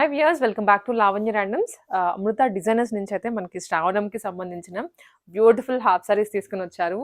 Hi viewers welcome back to Lavanya randoms Amrutha designers నుంచి అయితే మనకి శ్రావణంకి సంబంధించిన బ్యూటిఫుల్ హాఫ్ సారీస్ తీసుకుని వచ్చారు.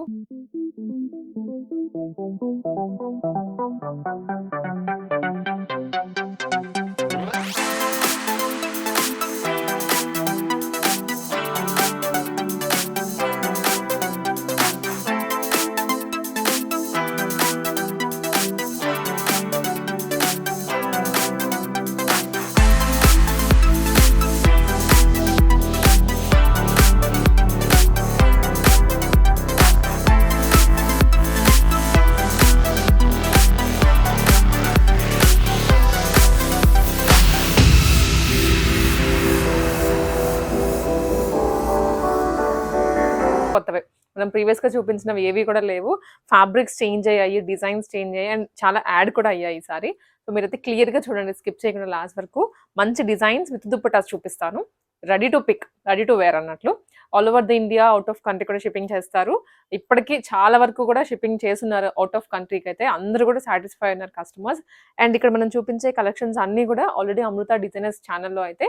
మనం ప్రీవియస్గా చూపించినవి ఏవి కూడా లేవు. ఫ్యాబ్రిక్స్ చేంజ్ అయ్యాయి డిజైన్స్ చేంజ్ అయ్యాయి అండ్ చాలా యాడ్ కూడా అయ్యాయి ఈసారి. సో మీరైతే క్లియర్గా చూడండి స్కిప్ చేయకుండా లాస్ట్ వరకు. మంచి డిజైన్స్ విత్ దుప్పటాస్ చూపిస్తాను. Ready to pick ready to wear అన్నట్లు. All over the India out of country కూడా షిప్పింగ్ చేస్తారు. ఇప్పటికీ చాలా వరకు కూడా షిప్పింగ్ చేస్తున్నారు అవుట్ ఆఫ్ కంట్రీకి అయితే. అందరూ కూడా సాటిస్ఫై ఉన్నారు కస్టమర్స్ అండ్ ఇక్కడ మనం చూపించే కలెక్షన్స్ అన్నీ కూడా ఆల్రెడీ అమృత డిజైనర్స్ ఛానల్లో అయితే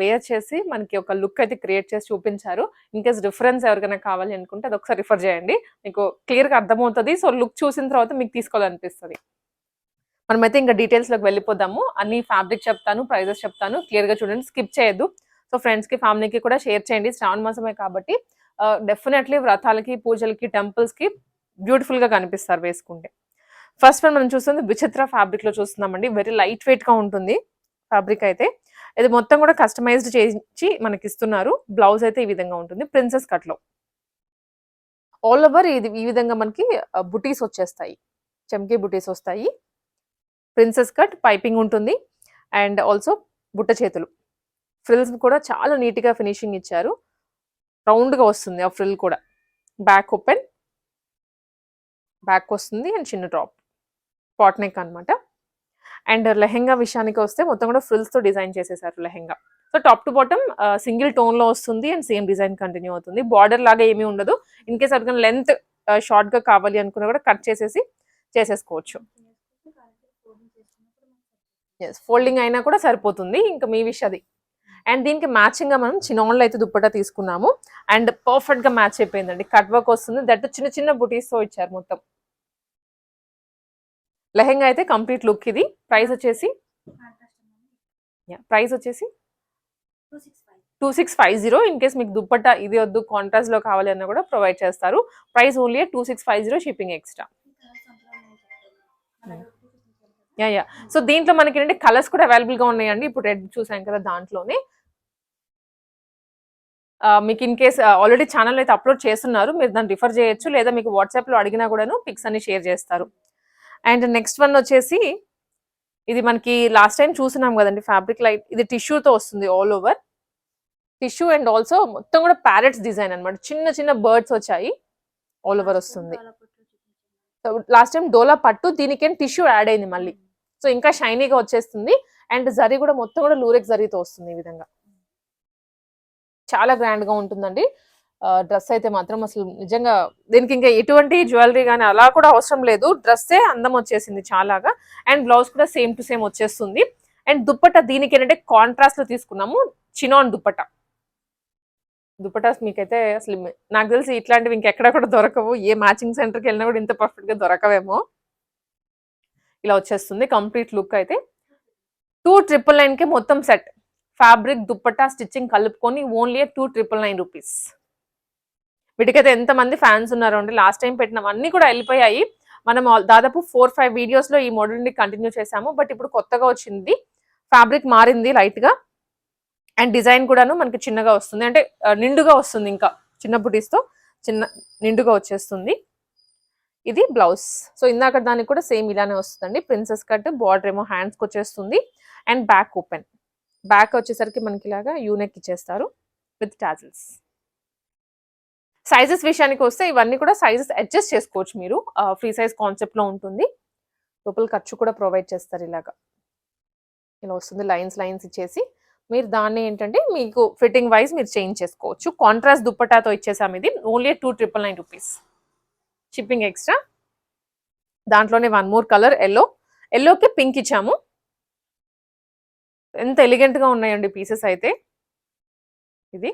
వేర్ చేసి మనకి ఒక లుక్ అయితే క్రియేట్ చేసి చూపించారు. ఇన్ కేస్ రిఫరెన్స్ ఎవరికైనా కావాలి అనుకుంటే అది ఒకసారి రిఫర్ చేయండి. మీకు క్లియర్గా అర్థమవుతుంది. సో లుక్ చూసిన తర్వాత మీకు తీసుకోవాలనిపిస్తుంది. మనమైతే ఇంకా డీటెయిల్స్లోకి వెళ్ళిపోదాము. అన్ని ఫ్యాబ్రిక్ చెప్తాను ప్రైజెస్ చెప్తాను. క్లియర్గా చూడండి. స్కిప్ చేయొద్దు. సో ఫ్రెండ్స్కి ఫ్యామిలీకి కూడా షేర్ చేయండి. శ్రావణ మాసమే కాబట్టి డెఫినెట్లీ వ్రతాలకి పూజలకి టెంపుల్స్కి బ్యూటిఫుల్గా కనిపిస్తారు వేసుకుంటే. ఫస్ట్ వన్ మనం చూస్తుంది విచిత్ర ఫ్యాబ్రిక్లో చూస్తున్నామండి. వెరీ లైట్ వెయిట్గా ఉంటుంది ఫ్యాబ్రిక్ అయితే. ఇది మొత్తం కూడా కస్టమైజ్డ్ చేయించి మనకి ఇస్తున్నారు బ్లౌజ్ అయితే ఈ విధంగా ఉంటుంది. ప్రిన్సెస్ కట్లో ఆల్ ఓవర్ ఇది ఈ విధంగా మనకి బుటీస్ వచ్చేస్తాయి. చెంకి బుటీస్ వస్తాయి. ప్రిన్సెస్ కట్ పైపింగ్ ఉంటుంది. అండ్ ఆల్సో బుట్ట చేతులు. ఫ్రిల్స్ కూడా చాలా నీట్గా ఫినిషింగ్ ఇచ్చారు. రౌండ్గా వస్తుంది ఆ ఫ్రిల్ కూడా. బ్యాక్ ఓపెన్ బ్యాక్ వస్తుంది. అండ్ చిన్న డ్రాప్ పాట్ నెక్ అనమాట అండ్ లెహెంగా విషయానికి వస్తే మొత్తం కూడా ఫ్రిల్స్తో డిజైన్ చేసేసారు lehenga. So top to bottom single టోన్లో వస్తుంది అండ్ సేమ్ డిజైన్ కంటిన్యూ అవుతుంది. బార్డర్ లాగా ఏమీ ఉండదు. ఇన్ కేస్ అడిగిన లెంత్ షార్ట్గా కావాలి అనుకున్నా కూడా కట్ చేసేసి చేసేసుకోవచ్చు. ఎస్ ఫోల్డింగ్ అయినా కూడా సరిపోతుంది. ఇంకా మీ విషయది అండ్ దీనికి మ్యాచింగ్గా మనం చిన్నోళ్ళు అయితే దుప్పటా తీసుకున్నాము. అండ్ పర్ఫెక్ట్గా మ్యాచ్ అయిపోయిందండి. కట్ వర్క్ వస్తుంది. దట్ చిన్న చిన్న బుటీస్తో ఇచ్చారు మొత్తం. లెహెంగా అయితే కంప్లీట్ లుక్ ఇది. ప్రైస్ వచ్చేసి ప్రైస్ వచ్చేసి two six five zero in case మీకు దుప్పట్టా ఇది వద్దు కాంట్రాస్ట్లో కావాలి అన్న కూడా ప్రొవైడ్ చేస్తారు. Price only two six five zero shipping extra yeah yeah so దీంట్లో మనకి ఏంటంటే కలర్స్ కూడా అవైలబుల్గా ఉన్నాయండి. ఇప్పుడు రెడ్ చూసాం కదా దాంట్లోనే. మీకు ఇన్ కేస్ ఆల్రెడీ ఛానల్ అయితే అప్లోడ్ చేస్తున్నారు. మీరు దాన్ని రిఫర్ చేయొచ్చు. లేదా మీకు వాట్సాప్లో అడిగినా కూడాను పిక్స్ అన్ని షేర్ చేస్తారు. అండ్ నెక్స్ట్ వన్ వచ్చేసి ఇది మనకి లాస్ట్ టైం చూసినాం కదండి ఫ్యాబ్రిక్ లైట్ ఇది టిష్యూతో వస్తుంది all over tissue and also మొత్తం కూడా ప్యారెట్స్ డిజైన్ అన్నమాట. చిన్న చిన్న బర్డ్స్ వచ్చాయి ఆల్ ఓవర్ వస్తుంది. లాస్ట్ టైం డోలా పట్టు దీనికేం టిష్యూ యాడ్ అయింది మళ్ళీ. సో ఇంకా షైనీగా వచ్చేస్తుంది. అండ్ జరీ కూడా మొత్తం కూడా లూరెక్ జరీతో వస్తుంది ఈ విధంగా. చాలా గ్రాండ్గా ఉంటుందండి. డ్రెస్ అయితే మాత్రం అసలు నిజంగా దీనికి ఇంకా ఎటువంటి జ్యువెలరీ కానీ అలా కూడా అవసరం లేదు. డ్రెస్సే అందం వచ్చేసింది చాలాగా. అండ్ బ్లౌజ్ కూడా సేమ్ టు సేమ్ వచ్చేస్తుంది. అండ్ దుప్పట దీనికి ఏంటంటే కాంట్రాస్ట్లో తీసుకున్నాము. చినాన్ దుప్పట. దుప్పటాస్ మీకైతే అసలు నాకు తెలిసి ఇట్లాంటివి ఇంకెక్కడ కూడా దొరకవు. ఏ మ్యాచింగ్ సెంటర్కి వెళ్ళినా కూడా ఇంత పర్ఫెక్ట్గా దొరకవేమో. ఇలా వచ్చేస్తుంది కంప్లీట్ లుక్ అయితే. టూ ట్రిపుల్ నైన్కి మొత్తం సెట్ ఫ్యాబ్రిక్ దుప్పట్టా స్టిచ్చింగ్ కలుపుకొని only two triple nine rupees వీటికైతే ఎంతమంది ఫ్యాన్స్ ఉన్నారు అంటే లాస్ట్ టైం పెట్టినవన్నీ కూడా వెళ్ళిపోయాయి. మనం దాదాపు ఫోర్ ఫైవ్ వీడియోస్లో ఈ మోడల్ని కంటిన్యూ చేసాము బట్ ఇప్పుడు కొత్తగా వచ్చింది. ఫ్యాబ్రిక్ మారింది లైట్గా అండ్ డిజైన్ కూడాను మనకి చిన్నగా వస్తుంది. అంటే నిండుగా వస్తుంది ఇంకా. చిన్న బుటీస్తో చిన్న నిండుగా వచ్చేస్తుంది. ఇది బ్లౌజ్ సో ఇందాక దానికి కూడా సేమ్ ఇలానే వస్తుందండి. ప్రిన్సెస్ కట్ బార్డర్ ఏమో హ్యాండ్స్కి వచ్చేస్తుంది. అండ్ బ్యాక్ ఓపెన్ బ్యాక్ వచ్చేసరికి మనకి ఇలాగా యూనెక్ ఇచ్చేస్తారు విత్ టాజిల్స్ సైజెస్ విషయానికి వస్తే ఇవన్నీ కూడా సైజెస్ అడ్జస్ట్ చేసుకోవచ్చు మీరు. ఫ్రీ సైజ్ కాన్సెప్ట్లో ఉంటుంది. లోపల ఖర్చు కూడా ప్రొవైడ్ చేస్తారు ఇలాగా. ఇలా వస్తుంది లైన్స్ లైన్స్ ఇచ్చేసి. మీరు దాన్ని ఏంటంటే మీకు ఫిట్టింగ్ వైజ్ మీరు చేంజ్ చేసుకోవచ్చు. కాంట్రాస్ట్ దుప్పటాతో ఇచ్చేసాము ఇది. Only two triple nine rupees shipping extra దాంట్లోనే వన్ మోర్ కలర్ ఎల్లో ఎల్లోకి పింక్ ఇచ్చాము. ఎంత ఎలిగెంట్గా ఉన్నాయండి పీసెస్ అయితే. ఇది.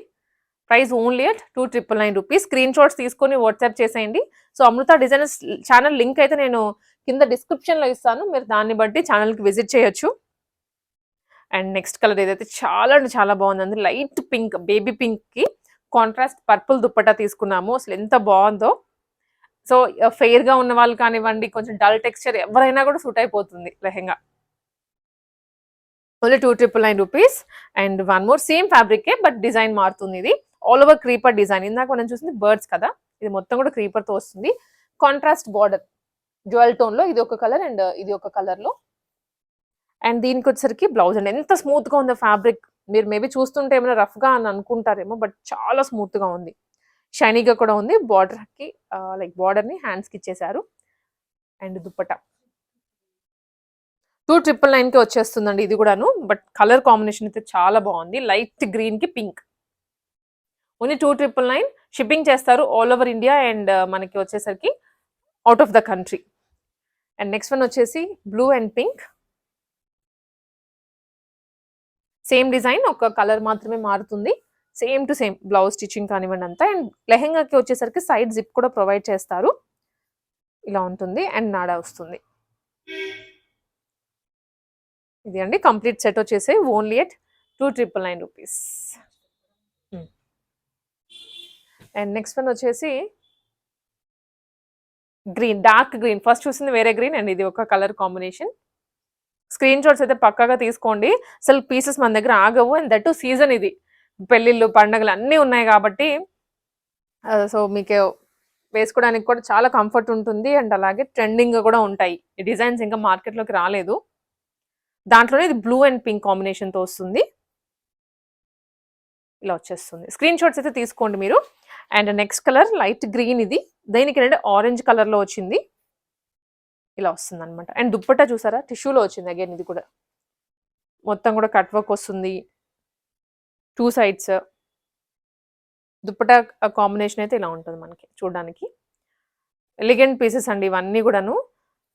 Price only at two triple nine rupees. Screenshots తీసుకొని వాట్సాప్ చేసేయండి. So Amrutha designers channel link అయితే నేను కింద డిస్క్రిప్షన్లో ఇస్తాను. మీరు దాన్ని బట్టి ఛానల్కి విజిట్ చేయొచ్చు. అండ్ నెక్స్ట్ కలర్ ఏదైతే చాలా అంటే చాలా బాగుందండి లైట్ పింక్ బేబీ పింక్కి కాంట్రాస్ట్ పర్పుల్ దుప్పటా తీసుకున్నాము. అసలు ఎంత బాగుందో. సో ఫెయిర్గా ఉన్న వాళ్ళు కానివ్వండి కొంచెం డల్ టెక్స్చర్ ఎవరైనా కూడా సూట్ అయిపోతుంది lehenga. Only two triple nine rupees. And one more same ఫ్యాబ్రికే but design మారుతుంది ఇది. ఆల్ ఓవర్ క్రీపర్ డిజైన్ ఇందాక మనం చూసింది బర్డ్స్ కదా? ఇది మొత్తం కూడా క్రీపర్తో వస్తుంది. కాంట్రాస్ట్ బార్డర్ జ్యువెల్ టోన్లో ఇది ఒక కలర్ అండ్ uh, ఇది ఒక కలర్లో. అండ్ దీనికి వచ్చేసరికి బ్లౌజ్ అండి. ఎంత స్మూత్గా ఉంది ఫ్యాబ్రిక్ మీరు మేబీ చూస్తుంటే ఏమైనా రఫ్గా అని అనుకుంటారేమో బట్ చాలా స్మూత్గా ఉంది. షైనీగా కూడా ఉంది. బార్డర్కి uh, లైక్ బార్డర్ని హ్యాండ్స్కి ఇచ్చేసారు అండ్ దుప్పట. టూ ట్రిపుల్ నైన్కి వచ్చేస్తుందండి ఇది కూడాను. బట్ కలర్ కాంబినేషన్ అయితే చాలా బాగుంది. లైట్ గ్రీన్కి pink only two triple nine shipping చేస్తారు all over India and uh, మనకి వచ్చేసరికి out of the country. And next one వచ్చేసి blue and pink. Same design ఒక కలర్ మాత్రమే మారుతుంది. Same to same blouse stitching కానివ్వండి అంతా. అండ్ లెహెంగాకి వచ్చేసరికి సైడ్ జిప్ కూడా ప్రొవైడ్ చేస్తారు. ఇలా ఉంటుంది అండ్ నాడా వస్తుంది. ఇది అండి కంప్లీట్ సెట్ వచ్చేసి only at two triple nine rupees. And next one వచ్చేసి గ్రీన్ డార్క్ గ్రీన్ ఫస్ట్ చూసింది వేరే గ్రీన్ అండ్ ఇది ఒక కలర్ కాంబినేషన్ స్క్రీన్ షాట్స్ అయితే పక్కాగా తీసుకోండి. అసలు పీసెస్ మన దగ్గర ఆగవు. అండ్ దట్ సీజన్ ఇది. పెళ్ళిళ్ళు పండగలు అన్నీ ఉన్నాయి కాబట్టి సో మీకు వేసుకోవడానికి కూడా చాలా కంఫర్ట్ ఉంటుంది. అండ్ అలాగే ట్రెండింగ్ కూడా ఉంటాయి. ఈ డిజైన్స్ ఇంకా మార్కెట్లోకి రాలేదు. దాంట్లోనే ఇది బ్లూ అండ్ పింక్ కాంబినేషన్తో వస్తుంది. ఇలా వచ్చేస్తుంది. స్క్రీన్ షాట్స్ అయితే తీసుకోండి మీరు. And next colour light green ఇది. దీనికి ఏంటంటే ఆరెంజ్ కలర్లో వచ్చింది. ఇలా వస్తుంది అనమాట అండ్ దుప్పట్టా చూసారా? టిష్యూలో వచ్చింది అగైన్ ఇది కూడా. మొత్తం కూడా కట్ వర్క్ వస్తుంది. టూ సైడ్స్ దుప్పటా కాంబినేషన్ అయితే ఇలా ఉంటుంది మనకి చూడడానికి. ఎలిగెంట్ పీసెస్ అండి ఇవన్నీ కూడాను.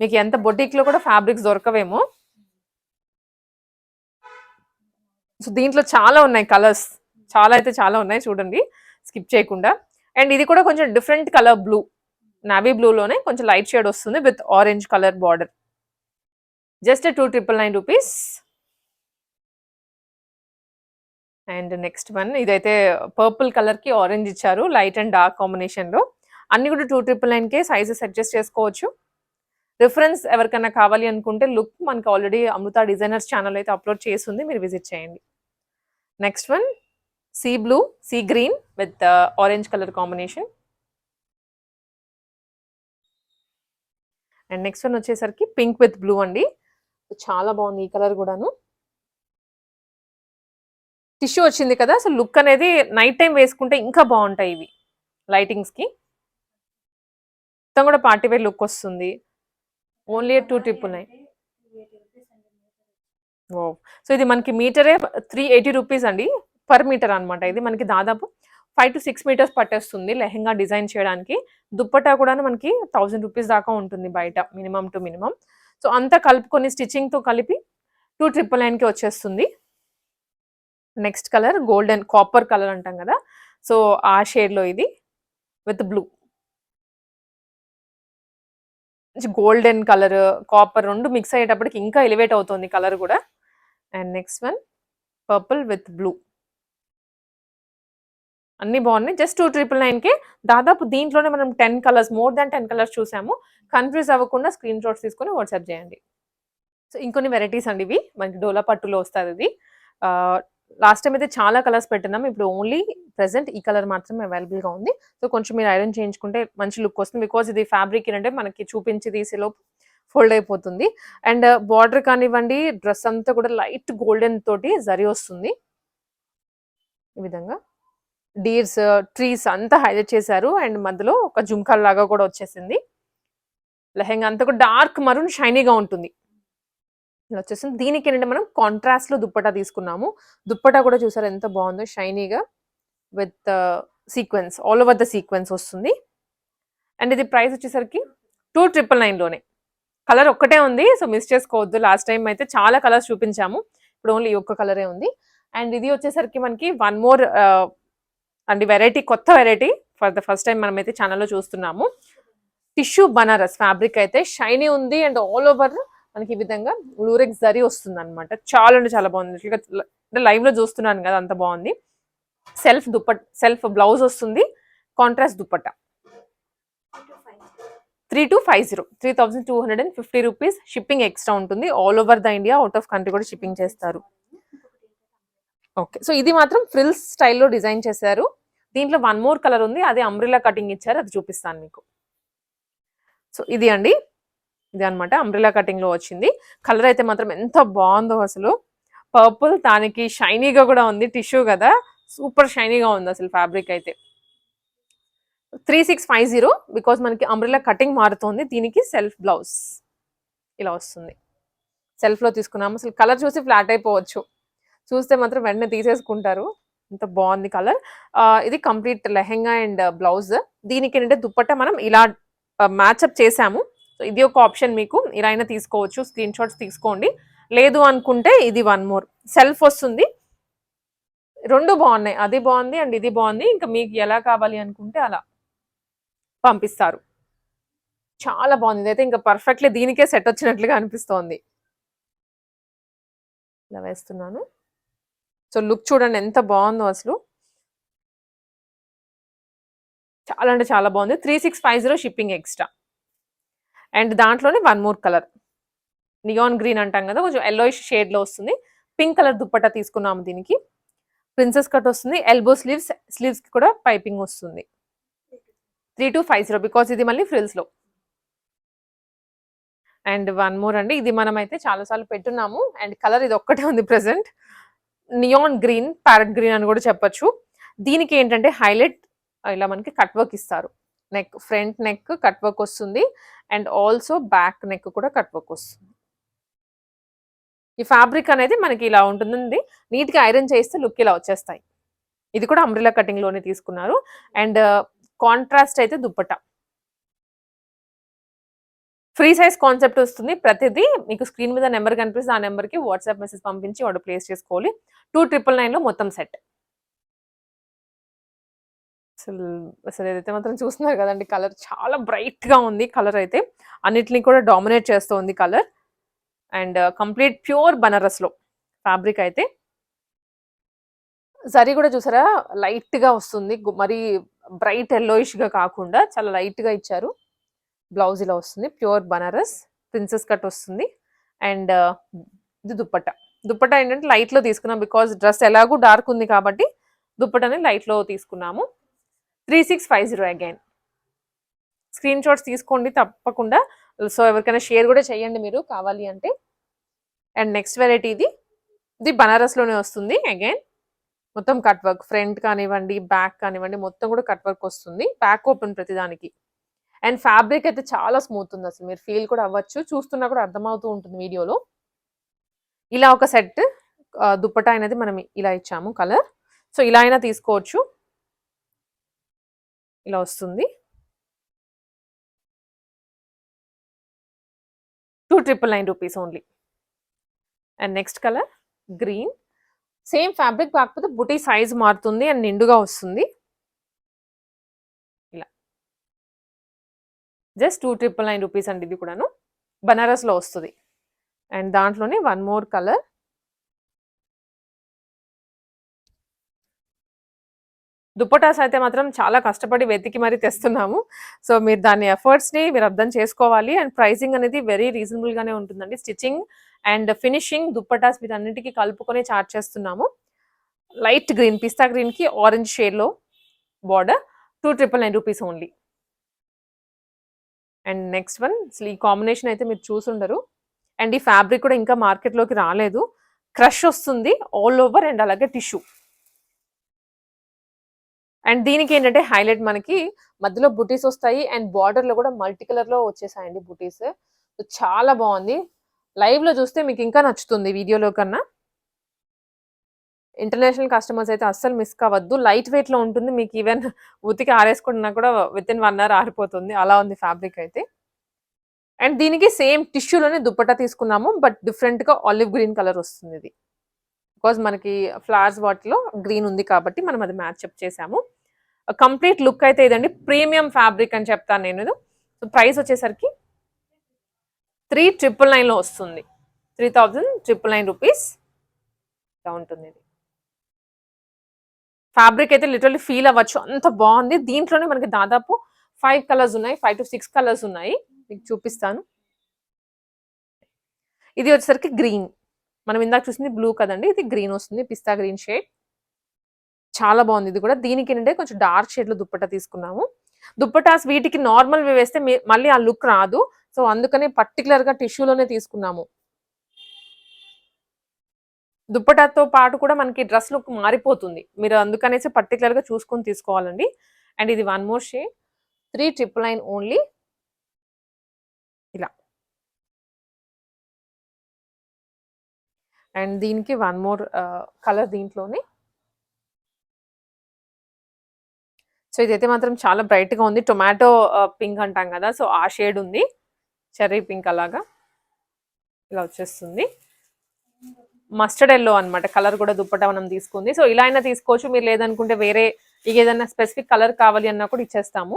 మీకు ఎంత బొటిక్లో కూడా ఫ్యాబ్రిక్స్ దొరకవేమో. సో దీంట్లో చాలా ఉన్నాయి కలర్స్ చాలా అయితే చాలా ఉన్నాయి చూడండి. స్కిప్ చేయకుండా. అండ్ ఇది కూడా కొంచెం డిఫరెంట్ కలర్ బ్లూ. నావీ బ్లూలోనే కొంచెం లైట్ షేడ్ వస్తుంది with orange colour border just two triple nine rupees and next one ఇదైతే పర్పుల్ కలర్కి ఆరెంజ్ ఇచ్చారు లైట్ అండ్ డార్క్ కాంబినేషన్లో అన్ని కూడా టూ ట్రిపుల్ నైన్ కే సైజెస్ అడ్జస్ట్ చేసుకోవచ్చు. రిఫరెన్స్ ఎవరికైనా కావాలి అనుకుంటే లుక్ మనకి ఆల్రెడీ అమృత డిజైనర్స్ ఛానల్ అయితే అప్లోడ్ చేస్తుంది మీరు విజిట్ చేయండి. Next one sea blue sea green with orange colour combination and next one వచ్చేసరికి పింక్ విత్ బ్లూ అండి. చాలా బాగుంది ఈ కలర్ కూడాను. టిష్యూ వచ్చింది కదా అసలు లుక్ అనేది నైట్ టైం వేసుకుంటే ఇంకా బాగుంటాయి ఇవి లైటింగ్స్కి మొత్తం కూడా పార్టీ వేర్ లుక్ వస్తుంది. ఓన్లీ టూ ట్రిప్ ఉన్నాయి. ఓ సో ఇది మనకి మీటరే త్రీ ఎయిటీ రూపీస్ అండి. పర్ మీటర్ అనమాట ఇది మనకి దాదాపు ఫైవ్ టు సిక్స్ మీటర్స్ పట్టేస్తుంది లెహెంగా డిజైన్ చేయడానికి. దుప్పటా కూడా మనకి థౌజండ్ రూపీస్ దాకా ఉంటుంది బయట మినిమం టు మినిమం. సో అంతా కలుపుకొని స్టిచ్చింగ్తో కలిపి టూ ట్రిపుల్ నైన్కి వచ్చేస్తుంది. Next colour golden copper colour అంటాం కదా. సో ఆ షేడ్లో ఇది with blue golden colour copper రెండు మిక్స్ అయ్యేటప్పటికి ఇంకా ఎలివేట్ అవుతుంది కలర్ కూడా. And next one purple with blue అన్ని బాగున్నాయి. జస్ట్ టూ ట్రిపుల్ నైన్కి దాదాపు దీంట్లోనే మనం ten colours more than ten colours చూసాము. కన్ఫ్యూజ్ అవ్వకుండా స్క్రీన్ షాట్స్ తీసుకొని వాట్సాప్ చేయండి. సో ఇంకొన్ని వెరైటీస్ అండి ఇవి. మనకి డోలా పట్టులో వస్తుంది ఇది లాస్ట్ టైం అయితే చాలా కలర్స్ పెట్టినాం. ఇప్పుడు ఓన్లీ ప్రెసెంట్ ఈ కలర్ మాత్రమే అవైలబుల్గా ఉంది. సో కొంచెం మీరు ఐరన్ చేయించుకుంటే మంచి లుక్ వస్తుంది. బికాజ్ ఇది ఫ్యాబ్రిక్ ఏంటంటే మనకి చూపించి తీసేలోపు ఫోల్డ్ అయిపోతుంది. అండ్ బార్డర్ uh, కానివ్వండి డ్రెస్ అంతా కూడా లైట్ గోల్డెన్ తోటి జరి వస్తుంది. ఈ విధంగా. డీర్స్ ట్రీస్ అంతా హైలైట్ చేశారు. అండ్ మధ్యలో ఒక జుంకాల్ లాగా కూడా వచ్చేసింది. లెహెంగా అంతా కూడా డార్క్ మరూన్ షైనీగా ఉంటుంది. ఇలా వచ్చేసింది. దీనికి ఏంటంటే మనం కాంట్రాస్ట్లో దుప్పటా తీసుకున్నాము. దుప్పటా కూడా చూసారు ఎంత బాగుందో. షైనీగా with sequins all over the sequins వస్తుంది. అండ్ ఇది ప్రైస్ వచ్చేసరికి టూ ట్రిపుల్ నైన్లోనే కలర్ ఒక్కటే ఉంది. సో మిస్ చేసుకోవద్దు. లాస్ట్ టైం అయితే చాలా కలర్స్ చూపించాము. ఇప్పుడు ఓన్లీ ఒక్క కలరే ఉంది. అండ్ ఇది వచ్చేసరికి మనకి వన్ మోర్ అండ్ వెరైటీ కొత్త variety for the first time మనం అయితే ఛానల్లో చూస్తున్నాము. టిష్యూ బనారస్ ఫ్యాబ్రిక్ అయితే షైనీ ఉంది అండ్ ఆల్ ఓవర్ మనకి ఈ విధంగా లూరెక్స్ జరీ వస్తుంది అనమాట చాలా అంటే చాలా బాగుంది. అంటే లైవ్లో చూస్తున్నాను కదా అంత బాగుంది. సెల్ఫ్ దుప్పట్ సెల్ఫ్ బ్లౌజ్ వస్తుంది. Contrast dupatta three two five zero three thousand two hundred and fifty rupees shipping extra ఉంటుంది. All over the India out of country కూడా షిప్పింగ్ చేస్తారు. ఓకే. సో ఇది మాత్రం ఫ్రిల్స్ స్టైల్లో డిజైన్ చేశారు. దీంట్లో వన్ మోర్ కలర్ ఉంది. అదే అంబ్రిలా కటింగ్ ఇచ్చారు. అది చూపిస్తాను మీకు. సో ఇది అండి. ఇది అనమాట అంబ్రిలా కటింగ్లో వచ్చింది. కలర్ అయితే మాత్రం ఎంత బాగుందో అసలు. పర్పుల్ దానికి షైనీగా కూడా ఉంది. టిష్యూ కదా. సూపర్ షైనీగా ఉంది అసలు ఫ్యాబ్రిక్ అయితే. Three six five zero because మనకి అంబ్రిలా కటింగ్ మారుతుంది. దీనికి సెల్ఫ్ బ్లౌజ్. ఇలా వస్తుంది. సెల్ఫ్లో తీసుకున్నాము. అసలు కలర్ చూసి ఫ్లాట్ అయిపోవచ్చు. చూస్తే మాత్రం వెంటనే తీసేసుకుంటారు. ఇంత బాగుంది కలర్. ఇది కంప్లీట్ లెహెంగా అండ్ బ్లౌజ్. దీనికి ఏంటంటే దుప్పట్ట మనం ఇలా మ్యాచ్అప్ చేసాము సో ఇది ఒక ఆప్షన్ మీకు. ఇలా అయినా తీసుకోవచ్చు. స్క్రీన్ షాట్స్ తీసుకోండి. లేదు అనుకుంటే ఇది వన్ మోర్. సెల్ఫ్ వస్తుంది. రెండు బాగున్నాయి. అది బాగుంది అండ్ ఇది బాగుంది. ఇంకా మీకు ఎలా కావాలి అనుకుంటే అలా పంపిస్తారు. చాలా బాగుంది. ఇదైతే ఇంకా పర్ఫెక్ట్లీ దీనికే సెట్ వచ్చినట్లుగా అనిపిస్తోంది. ఇలా వేస్తున్నాను. సో లుక్ చూడండి ఎంత బాగుందో అసలు. చాలా అంటే చాలా బాగుంది. Three six five zero shipping extra. And దాంట్లోనే one more colour. Neon green అంటాం కదా కొంచెం ఎల్లోయిష్ షేడ్లో వస్తుంది. పింక్ కలర్ దుప్పట్టా తీసుకున్నాము దీనికి. ప్రిన్సెస్ కట్ వస్తుంది. ఎల్బో స్లీవ్స్ స్లీవ్స్కి కూడా పైపింగ్ వస్తుంది. Three two five zero because ఇది మళ్ళీ ఫ్రిల్స్లో. అండ్ వన్ మోర్ అండి. ఇది మనం అయితే చాలాసార్లు పెట్టున్నాము. అండ్ కలర్ ఇది ఒక్కటే ఉంది present. Neon green parrot green అని కూడా చెప్పొచ్చు. దీనికి ఏంటంటే హైలైట్ ఇలా మనకి కట్ వర్క్ ఇస్తారు. Neck front neck cut work వస్తుంది. అండ్ ఆల్సో బ్యాక్ నెక్ కూడా కట్ వర్క్ వస్తుంది. ఈ ఫ్యాబ్రిక్ అనేది మనకి ఇలా ఉంటుందండి. నీట్గా ఐరన్ చేస్తే లుక్ ఇలా వచ్చేస్తాయి. ఇది కూడా అంబ్రిలా కటింగ్లోనే తీసుకున్నారు. అండ్ కాంట్రాస్ట్ uh, అయితే దుప్పట. ఫ్రీ సైజ్ కాన్సెప్ట్ వస్తుంది. ప్రతిదీ మీకు స్క్రీన్ మీద నెంబర్ కనిపిస్తే ఆ నెంబర్కి వాట్సాప్ మెసేజ్ పంపించి ఆర్డర్ ప్లేస్ చేసుకోవాలి. టూ ట్రిపుల్ నైన్లో మొత్తం సెట్. అసలు అసలు ఏదైతే మాత్రం చూస్తున్నారు కదండి కలర్ చాలా బ్రైట్గా ఉంది కలర్ అయితే. అన్నిటిని కూడా డామినేట్ చేస్తుంది కలర్. అండ్ కంప్లీట్ ప్యూర్ బనారస్లో ఫ్యాబ్రిక్ అయితే. సరీ కూడా చూసారా? లైట్గా వస్తుంది. మరీ మరి బ్రైట్ ఎల్లోయిష్గా కాకుండా చాలా లైట్గా ఇచ్చారు. బ్లౌజ్ ఇలా వస్తుంది. ప్యూర్ బనారస్ ప్రిన్సెస్ కట్ వస్తుంది. అండ్ ఇది దుప్పట్ట. దుప్పట్ట ఏంటంటే లైట్లో తీసుకున్నాం బికాజ్ డ్రెస్ ఎలాగూ డార్క్ ఉంది కాబట్టి దుప్పటని లైట్లో తీసుకున్నాము. Three six five zero again screen shots తీసుకోండి తప్పకుండా. సో ఎవరికైనా షేర్ కూడా చేయండి మీరు కావాలి అంటే. అండ్ నెక్స్ట్ వెరైటీ ఇది. ఇది బనారస్లోనే వస్తుంది అగైన్ మొత్తం కట్ వర్క్ ఫ్రంట్ కానివ్వండి బ్యాక్ కానివ్వండి మొత్తం కూడా కట్ వర్క్ వస్తుంది. బ్యాక్ ఓపెన్ ప్రతిదానికి. అండ్ ఫ్యాబ్రిక్ అయితే చాలా స్మూత్ ఉంది అసలు. మీరు ఫీల్ కూడా అవ్వచ్చు. చూస్తున్నా కూడా అర్థమవుతూ ఉంటుంది వీడియోలో. ఇలా ఒక సెట్ దుప్పట అనేది మనం ఇలా ఇచ్చాము కలర్. సో ఇలా అయినా తీసుకోవచ్చు. ఇలా వస్తుంది. Two triple nine rupees only and next colour green same fabric కాకపోతే బుటీ సైజ్ మారుతుంది అండ్ నిండుగా వస్తుంది. Just two triple nine rupees అండి ఇది కూడాను. బనారస్లో వస్తుంది. అండ్ దాంట్లోనే వన్ మోర్ కలర్. దుప్పటాస్ అయితే మాత్రం చాలా కష్టపడి వెతికి మరీ తెస్తున్నాము. సో మీరు దాని ఎఫర్ట్స్ని మీరు అర్థం చేసుకోవాలి. అండ్ ప్రైసింగ్ అనేది వెరీ రీజనబుల్గానే ఉంటుందండి. స్టిచ్చింగ్ అండ్ ఫినిషింగ్ దుప్పటాస్ మీరు అన్నిటికీ కలుపుకొని చార్జ్ చేస్తున్నాము. లైట్ గ్రీన్ పిస్తా గ్రీన్కి ఆరెంజ్ షేడ్లో border. Two triple nine rupees only. And next one అసలు ఈ కాంబినేషన్ అయితే మీరు చూసుండరు. అండ్ ఈ ఫ్యాబ్రిక్ కూడా ఇంకా మార్కెట్లోకి రాలేదు. క్రష్ వస్తుంది ఆల్ ఓవర్ అండ్ అలాగే టిష్యూ. అండ్ దీనికి ఏంటంటే హైలైట్ మనకి మధ్యలో బుటీస్ వస్తాయి అండ్ బార్డర్లో కూడా మల్టీ కలర్లో వచ్చేసాయండి బుటీస్. చాలా బాగుంది. లైవ్లో చూస్తే మీకు ఇంకా నచ్చుతుంది వీడియోలో కన్నా. ఇంటర్నేషనల్ కస్టమర్స్ అయితే అస్సలు మిస్ కావద్దు. లైట్ వెయిట్లో ఉంటుంది. మీకు ఈవెన్ ఉతికి ఆరేసుకున్నా కూడా విత్ ఇన్ వన్ అవర్ ఆరిపోతుంది. అలా ఉంది ఫ్యాబ్రిక్ అయితే. అండ్ దీనికి సేమ్ టిష్యూలోనే దుప్పటా తీసుకున్నాము. బట్ డిఫరెంట్గా ఆలివ్ గ్రీన్ కలర్ వస్తుంది ఇది. బికాజ్ మనకి ఫ్లవర్స్ వాటిలో గ్రీన్ ఉంది కాబట్టి మనం అది మ్యాచ్ అప్ చేసాము. కంప్లీట్ లుక్ అయితే ఇదండి. ప్రీమియం ఫ్యాబ్రిక్ అని చెప్తాను నేను సో ప్రైస్ వచ్చేసరికి త్రీ ట్రిపుల్ నైన్లో వస్తుంది. Three thousand triple nine rupees ఇలా ఉంటుంది ఇది. ఫ్యాబ్రిక్ అయితే లిటరల్లీ ఫీల్ అవ్వచ్చు. అంత బాగుంది. దీంట్లోనే మనకి దాదాపు ఫైవ్ కలర్స్ ఉన్నాయి. ఫైవ్ టు సిక్స్ కలర్స్ ఉన్నాయి. మీకు చూపిస్తాను. ఇది వచ్చేసరికి గ్రీన్ మనం ఇందాక చూసింది బ్లూ కదండి. ఇది గ్రీన్ వస్తుంది. పిస్తా గ్రీన్ షేడ్ చాలా బాగుంది ఇది కూడా. దీనికి ఏంటంటే కొంచెం డార్క్ షేడ్లో దుప్పట తీసుకున్నాము. దుప్పటాస్ వీటికి నార్మల్ వేస్తే మళ్ళీ ఆ లుక్ రాదు. సో అందుకనే పర్టికులర్గా టిష్యూలోనే తీసుకున్నాము. దుప్పటాతో పాటు కూడా మనకి డ్రెస్ లుక్ మారిపోతుంది. మీరు అందుకనేసి పర్టికులర్గా చూసుకొని తీసుకోవాలండి. అండ్ ఇది one more shade. Three triple nine only. ఇలా. అండ్ దీనికి వన్ మోర్ కలర్ దీంట్లోనే. సో ఇదైతే మాత్రం చాలా బ్రైట్గా ఉంది. టొమాటో పింక్ అంటాం కదా సో ఆ షేడ్ ఉంది. చెర్రీ పింక్ అలాగా. ఇలా వచ్చేస్తుంది. మస్టర్డ్ ఎల్లో అనమాట కలర్ కూడా దుప్పట మనం తీసుకుంది. సో ఇలా అయినా తీసుకోవచ్చు. మీరు లేదనుకుంటే వేరే ఇక ఏదైనా స్పెసిఫిక్ కలర్ కావాలి అన్నా కూడా ఇచ్చేస్తాము.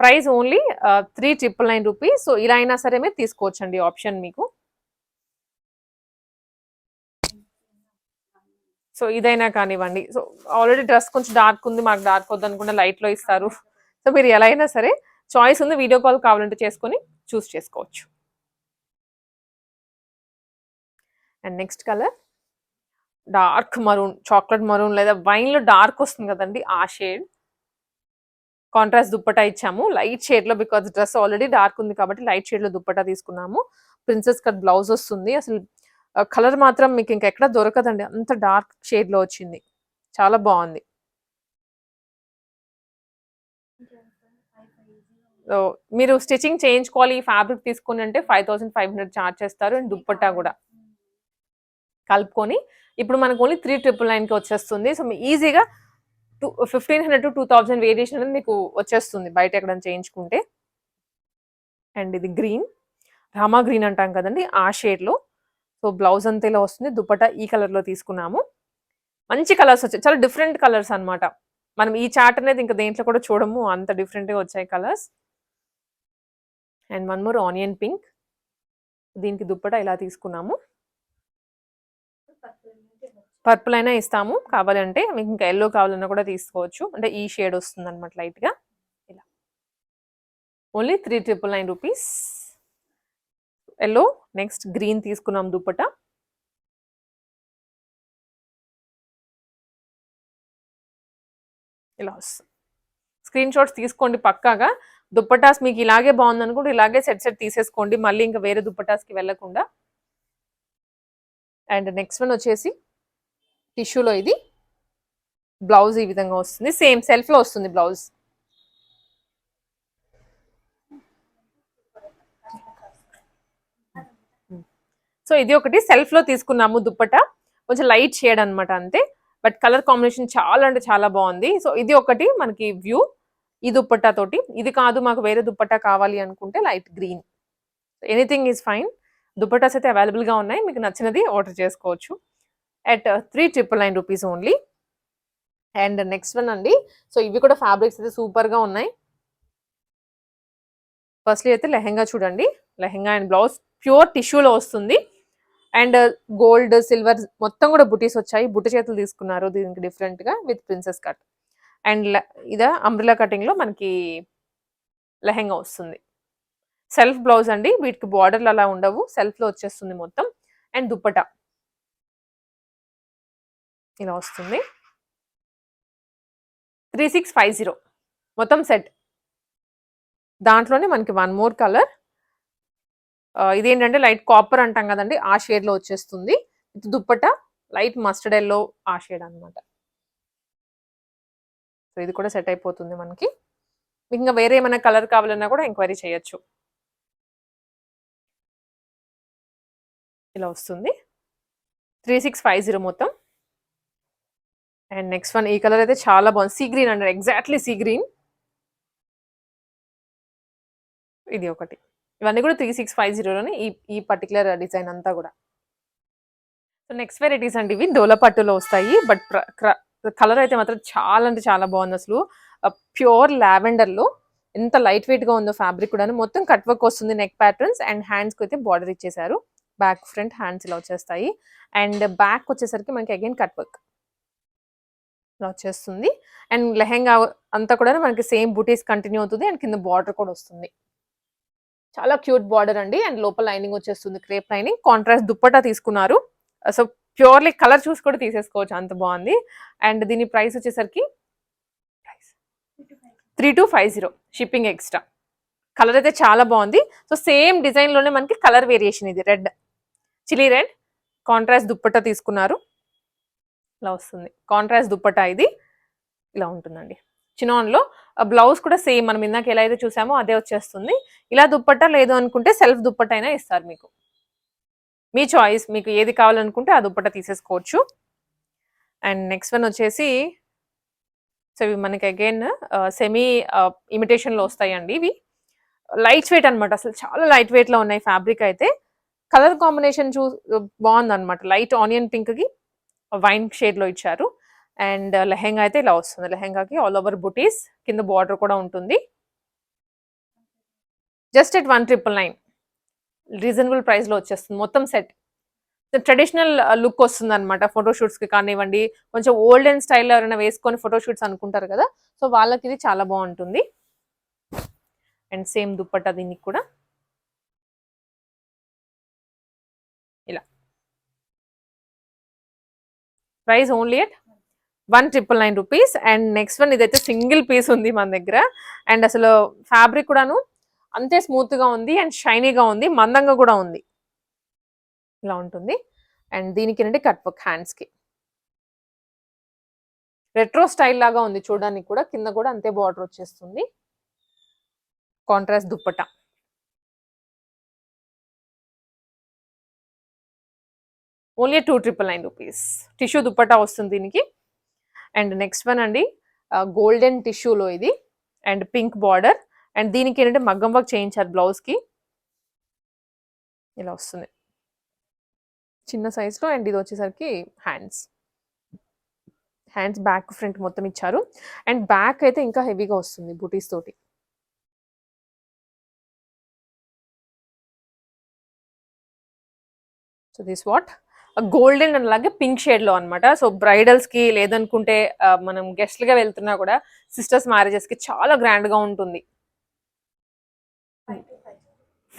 Price only three triple nine rupees so ఇలా అయినా సరే మీరు తీసుకోవచ్చండి ఆప్షన్ మీకు. సో ఇదైనా కానివ్వండి. సో ఆల్రెడీ డ్రెస్ కొంచెం డార్క్ ఉంది. మాకు డార్క్ వద్దు అనుకుంటే ఇస్తారు. సో మీరు ఎలా అయినా సరే చాయిస్ ఉంది. వీడియో కాల్ కావాలంటే చేసుకొని చూస్ చేసుకోవచ్చు. And next colour dark maroon chocolate maroon లేదా వైన్లో డార్క్ వస్తుంది కదండి ఆ షేడ్ కాంట్రాస్ట్ దుప్పటా ఇచ్చాము. లైట్ షేడ్లో బికాజ్ డ్రెస్ ఆల్రెడీ డార్క్ ఉంది కాబట్టి లైట్ షేడ్లో దుప్పటా తీసుకున్నాము. ప్రిన్సెస్ కట్ బ్లౌజ్ వస్తుంది. అసలు కలర్ మాత్రం మీకు ఇంకెక్కడ దొరకదండి. అంత డార్క్ షేడ్లో వచ్చింది. చాలా బాగుంది. మీరు స్టిచ్చింగ్ చేయించుకోవాలి. ఈ ఫ్యాబ్రిక్ తీసుకుని అంటే five thousand five hundred charge చేస్తారు. అండ్ దుప్పట్టా కూడా. కలుపుకొని ఇప్పుడు మనకు ఓన్లీ త్రీ ట్రిపుల్ నైన్కి వచ్చేస్తుంది. సో ఈజీగా two fifteen hundred to two thousand variation అనేది మీకు వచ్చేస్తుంది బయట ఎక్కడ చేయించుకుంటే. అండ్ ఇది గ్రీన్ రామా గ్రీన్ అంటాం కదండి ఆ షేడ్లో సో బ్లౌజ్ అంతా ఇలా వస్తుంది దుపట్టా ఈ కలర్లో తీసుకున్నాము. మంచి కలర్స్ వచ్చాయి చాలా డిఫరెంట్ కలర్స్ అనమాట మనం ఈ చార్ట్ అనేది ఇంకా దేంట్లో కూడా చూడము అంత డిఫరెంట్గా వచ్చాయి colours and one more onion pink దీనికి దుప్పట ఇలా తీసుకున్నాము. పర్పుల్ అయినా ఇస్తాము. కావాలంటే మీకు ఇంకా ఎల్లో కావాలన్నా కూడా తీసుకోవచ్చు. అంటే ఈ షేడ్ వస్తుంది అనమాట లైట్గా. ఇలా. Only three triple nine rupees. Yellow. Next green తీసుకున్నాం దుప్పట. ఇలా వస్తుంది. స్క్రీన్ షాట్స్ తీసుకోండి పక్కాగా. దుప్పటాస్ మీకు ఇలాగే బాగుంది అనుకుంటే ఇలాగే సెట్ సెట్ తీసేసుకోండి. మళ్ళీ ఇంకా వేరే దుప్పటాస్కి వెళ్ళకుండా. అండ్ నెక్స్ట్ వన్ వచ్చేసి టిష్యూలో ఇది. బ్లౌజ్ ఈ విధంగా వస్తుంది. సేమ్ సెల్ఫ్లో వస్తుంది బ్లౌజ్. సో ఇది ఒకటి సెల్ఫ్లో తీసుకున్నాము దుప్పట. కొంచెం లైట్ షేడ్ అనమాట అంతే. బట్ కలర్ కాంబినేషన్ చాలా అంటే చాలా బాగుంది. సో ఇది ఒకటి మనకి వ్యూ ఈ దుప్పట్టా తోటి. ఇది కాదు మాకు వేరే దుప్పట్టా కావాలి అనుకుంటే light green. Anything is fine. Dupattas అయితే అవైలబుల్గా ఉన్నాయి. మీకు నచ్చినది ఆర్డర్ చేసుకోవచ్చు. At three triple nine rupees only and next one అండి. సో ఇవి కూడా ఫ్యాబ్రిక్స్ అయితే సూపర్గా ఉన్నాయి. ఫస్ట్లీ అయితే లెహెంగా చూడండి. లెహెంగా అండ్ బ్లౌజ్ ప్యూర్ టిష్యూలో వస్తుంది. అండ్ గోల్డ్ సిల్వర్ మొత్తం కూడా బుటీస్ వచ్చాయి. బుట్ట చేతులు తీసుకున్నారు దీనికి డిఫరెంట్గా విత్ ప్రిన్సెస్ కట్ అండ్ ఇదా అంబ్రిలా కటింగ్లో మనకి లెహెంగా వస్తుంది. సెల్ఫ్ బ్లౌజ్ అండి. వీటికి బార్డర్లు అలా ఉండవు. సెల్ఫ్లో వచ్చేస్తుంది మొత్తం. అండ్ దుప్పట. ఇలా వస్తుంది. Three six five zero. మొత్తం సెట్. దాంట్లోనే మనకి వన్ మోర్ కలర్. ఇదేంటంటే లైట్ కాపర్ అంటాం కదండి ఆ షేడ్లో వచ్చేస్తుంది. ఇది దుప్పట లైట్ మస్టర్డ్ ఎల్లో ఆ షేడ్ అనమాట సో ఇది కూడా సెట్ అయిపోతుంది మనకి. మీకు ఇంకా వేరే ఏమైనా కలర్ కావాలన్నా కూడా ఎంక్వైరీ చేయొచ్చు. ఇలా వస్తుంది. త్రీ సిక్స్ ఫైవ్ జీరో మొత్తం. అండ్ నెక్స్ట్ వన్ ఈ కలర్ అయితే చాలా బాగుంది. సీ గ్రీన్ అంటారు. ఎగ్జాక్ట్లీ సీ గ్రీన్ ఇది ఒకటి. ఇవన్నీ కూడా త్రీ సిక్స్ ఫైవ్ జీరోలోనే ఈ ఈ పర్టికులర్ డిజైన్ అంతా కూడా. సో నెక్స్ట్ వెరైటీస్ అండి ఇవి డోలా పట్టులో వస్తాయి. బట్ కలర్ అయితే మాత్రం చాలా అంటే చాలా బాగుంది అసలు. ప్యూర్ లావెండర్లో ఎంత లైట్ వెయిట్గా ఉందో ఫ్యాబ్రిక్ కూడా మొత్తం కట్ వర్క్ వస్తుంది నెక్ ప్యాటర్న్స్ అండ్ హ్యాండ్స్కి అయితే బార్డర్ ఇచ్చేసారు బ్యాక్ ఫ్రంట్ హ్యాండ్స్ ఇలా వచ్చేస్తాయి. అండ్ బ్యాక్ వచ్చేసరికి మనకి అగైన్ కట్ వర్క్ వచ్చేస్తుంది అండ్ లెహెంగా అంతా కూడా మనకి సేమ్ బూటీస్ కంటిన్యూ అవుతుంది అండ్ కింద బార్డర్ కూడా వస్తుంది. చాలా క్యూట్ బార్డర్ అండి. అండ్ లోపల లైనింగ్ వచ్చేస్తుంది క్రేప్ లైనింగ్. కాంట్రాస్ట్ దుప్పటా తీసుకున్నారు. సో ప్యూర్లీ కలర్ చూసి కూడా తీసేసుకోవచ్చు. అంత బాగుంది. అండ్ దీని ప్రైస్ వచ్చేసరికి three two five zero shipping extra. Colour అయితే చాలా బాగుంది. సో సేమ్ డిజైన్లోనే మనకి కలర్ వేరియేషన్ ఇది. Red chilli red contrast dupatta తీసుకున్నారు. ఇలా వస్తుంది. కాంట్రాస్ట్ దుప్పటా ఇది. ఇలా ఉంటుందండి. చినాన్లో బ్లౌజ్ కూడా సేమ్ మనం ఇందాక ఎలా అయితే చూసామో అదే వచ్చేస్తుంది. ఇలా దుప్పట్టా లేదు అనుకుంటే సెల్ఫ్ దుప్పట్ట అయినా ఇస్తారు మీకు. మీ చాయిస్ మీకు ఏది కావాలనుకుంటే ఆ దుప్పట్ట తీసేసుకోవచ్చు. అండ్ నెక్స్ట్ వన్ వచ్చేసి సో ఇవి మనకి అగైన్ సెమీ ఇమిటేషన్లో వస్తాయండి ఇవి. లైట్ వెయిట్ అనమాట అసలు చాలా లైట్ వెయిట్లో ఉన్నాయి ఫ్యాబ్రిక్ అయితే. కలర్ కాంబినేషన్ చూ బాగుంది అనమాట లైట్ ఆనియన్ పింక్కి వైన్ షేడ్లో ఇచ్చారు. అండ్ లెహెంగా అయితే ఇలా వస్తుంది. లెహెంగాకి ఆల్ ఓవర్ బుటీస్ కింద బార్డర్ కూడా ఉంటుంది. Just at one triple nine. Reasonable ప్రైస్లో వచ్చేస్తుంది. మొత్తం సెట్. ట్రెడిషనల్ లుక్ వస్తుంది అనమాట ఫోటోషూట్స్కి కానివ్వండి కొంచెం ఓల్డ్ అండ్ స్టైల్లో ఎవరైనా వేసుకొని ఫోటోషూట్స్ అనుకుంటారు కదా సో వాళ్ళకి ఇది చాలా బాగుంటుంది. అండ్ సేమ్ దుప్పట్టా దీనికి కూడా ఇలా price only at one triple nine rupees. And next one ఇదైతే సింగిల్ పీస్ ఉంది మన దగ్గర. అండ్ అసలు ఫ్యాబ్రిక్ కూడాను అంతే స్మూత్గా ఉంది అండ్ షైనీగా ఉంది మందంగా కూడా ఉంది. ఇలా ఉంటుంది. అండ్ దీనికి ఏంటంటే కట్ వర్క్ హ్యాండ్స్కి. రెట్రో స్టైల్ లాగా ఉంది చూడడానికి కూడా. కింద కూడా అంతే బార్డర్ వచ్చేస్తుంది. Contrast dupatta. Only two triple nine rupees. Tissue dupatta వస్తుంది దీనికి. అండ్ నెక్స్ట్ వన్ అండి గోల్డెన్ టిష్యూలో ఇది. And pink border. అండ్ దీనికి ఏంటంటే మగ్గం వర్క్ చేయించారు బ్లౌజ్కి. ఇలా వస్తుంది. చిన్న సైజులో అండ్ ఇది వచ్చేసరికి హ్యాండ్స్. హ్యాండ్స్ బ్యాక్ ఫ్రంట్ మొత్తం ఇచ్చారు. అండ్ బ్యాక్ అయితే ఇంకా హెవీగా వస్తుంది బుటీస్ తోటి. So this what golden and అలాగే పింక్ షేడ్లో అనమాట సో బ్రైడల్స్కి లేదనుకుంటే మనం గెస్ట్గా వెళ్తున్నా కూడా సిస్టర్స్ మ్యారేజెస్కి చాలా గ్రాండ్గా ఉంటుంది.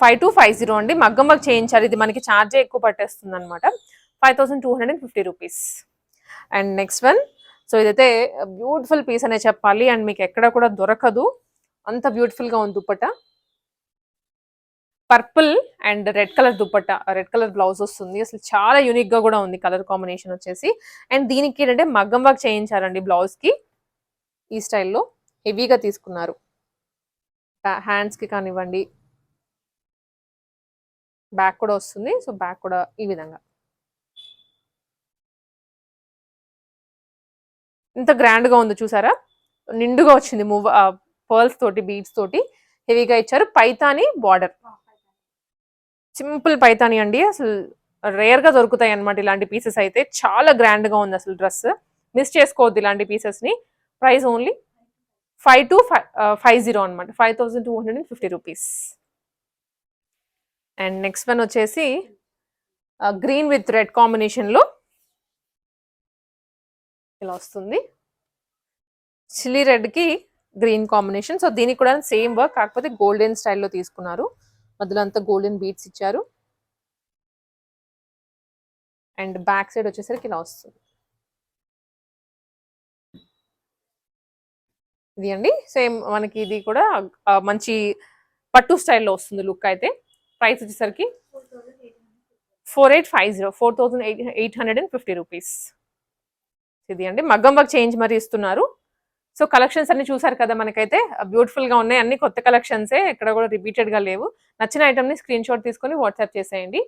ఫైవ్ టు ఫైవ్ జీరో అండి. మగ్గం వర్క్ చేయించారు. ఇది మనకి ఛార్జే ఎక్కువ పట్టేస్తుంది అనమాట five thousand two hundred and fifty rupees. And next one. So ఇదైతే బ్యూటిఫుల్ పీస్ అనే చెప్పాలి. అండ్ మీకు ఎక్కడ కూడా దొరకదు. అంత బ్యూటిఫుల్గా ఉంది dupatta. Purple and red colour dupatta red colour blouse వస్తుంది. అసలు చాలా యూనిక్గా కూడా ఉంది కలర్ కాంబినేషన్ వచ్చేసి. అండ్ దీనికి ఏంటంటే మగ్గం వర్క్ చేయించారండి బ్లౌజ్కి. ఈ స్టైల్లో హెవీగా తీసుకున్నారు. హ్యాండ్స్కి కానివ్వండి. బ్యాక్ కూడా వస్తుంది. సో బ్యాక్ కూడా ఈ విధంగా. ఇంత గ్రాండ్గా ఉంది చూసారా? నిండుగా వచ్చింది మూవ్ పర్ల్స్ తోటి బీడ్స్ తోటి. హెవీగా ఇచ్చారు. పైతాని బార్డర్ సింపుల్ పైతాని అండి. అసలు రేర్గా దొరుకుతాయి అన్నమాట ఇలాంటి పీసెస్ అయితే. చాలా గ్రాండ్గా ఉంది అసలు డ్రెస్. మిస్ చేసుకోవద్దు ఇలాంటి పీసెస్ని. Price only five two five five zero అనమాట five thousand two hundred and fifty rupees. And next one వచ్చేసి గ్రీన్ విత్ రెడ్ కాంబినేషన్లో ఇలా వస్తుంది. చిల్లీ రెడ్కి గ్రీన్ కాంబినేషన్. సో దీనికి కూడా సేమ్ వర్క్ కాకపోతే గోల్డెన్ స్టైల్లో తీసుకున్నారు. మధ్యలో అంతా గోల్డెన్ బీట్స్ ఇచ్చారు. అండ్ బ్యాక్ సైడ్ వచ్చేసరికి ఇలా వస్తుంది. ఇది అండి. సేమ్ మనకి ఇది కూడా మంచి పట్టు స్టైల్లో వస్తుంది లుక్ అయితే. ప్రైస్ వచ్చేసరికి four eight five zero four thousand eight eight hundred and fifty rupees ఇది అండి. మగ్గం వర్క్ చేంజ్ మరి ఇస్తున్నారు. సో కలెక్షన్స్ అన్ని చూసారు కదా మనకైతే. బ్యూటిఫుల్గా ఉన్నాయి. అన్ని కొత్త కలెక్షన్సే ఎక్కడ కూడా రిపీటెడ్గా లేవు. నచ్చిన ఐటమ్ని స్క్రీన్ షాట్ తీసుకొని వాట్సాప్ చేసేయండి.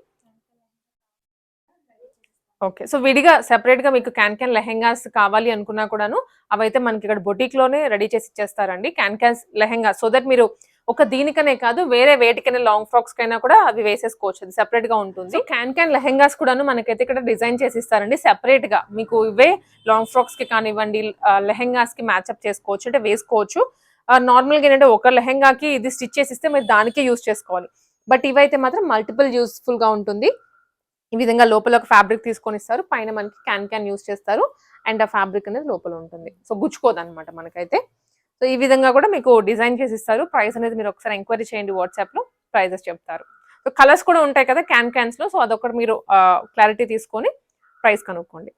ఓకే. సో విడిగా సెపరేట్గా మీకు క్యాన్ క్యాన్ లెహెంగాస్ కావాలి అనుకున్నా కూడాను అవైతే మనకి ఇక్కడ బొటిక్లోనే రెడీ చేసి ఇచ్చేస్తారండి. Can can lehenga so that మీరు ఒక దీనికనే కాదు వేరే వేటికైనా లాంగ్ ఫ్రాక్స్ కైనా కూడా అవి వేసేసుకోవచ్చు. అది సెపరేట్గా ఉంటుంది క్యాన్ క్యాన్ లెహెంగాస్ కూడాను మనకైతే ఇక్కడ డిజైన్ చేసి ఇస్తారండి. సెపరేట్గా మీకు ఇవే లాంగ్ ఫ్రాక్స్కి కానివ్వండి లెహెంగాస్కి మ్యాచ్అప్ చేసుకోవచ్చు అంటే వేసుకోవచ్చు. నార్మల్గా ఏంటంటే ఒక లెహెంగాకి ఇది స్టిచ్ చేసి ఇస్తే మీరు దానికే యూస్ చేసుకోవాలి. బట్ ఇవైతే మాత్రం మల్టిపుల్ యూస్ఫుల్గా ఉంటుంది. ఈ విధంగా లోపల ఒక ఫ్యాబ్రిక్ తీసుకొని ఇస్తారు పైన మనకి క్యాన్ క్యాన్ యూస్ చేస్తారు. అండ్ ఆ ఫ్యాబ్రిక్ అనేది లోపల ఉంటుంది. సో గుచ్చుకోదు అనమాట మనకైతే. సో ఈ విధంగా కూడా మీకు డిజైన్ చేసి ఇస్తారు. ప్రైస్ అనేది మీరు ఒకసారి ఎంక్వైరీ చేయండి వాట్సాప్లో ప్రైజెస్ చెప్తారు. సో కలర్స్ కూడా ఉంటాయి కదా క్యాన్ క్యాన్స్లో సో అదొకటి మీరు క్లారిటీ తీసుకొని ప్రైస్ కనుక్కోండి.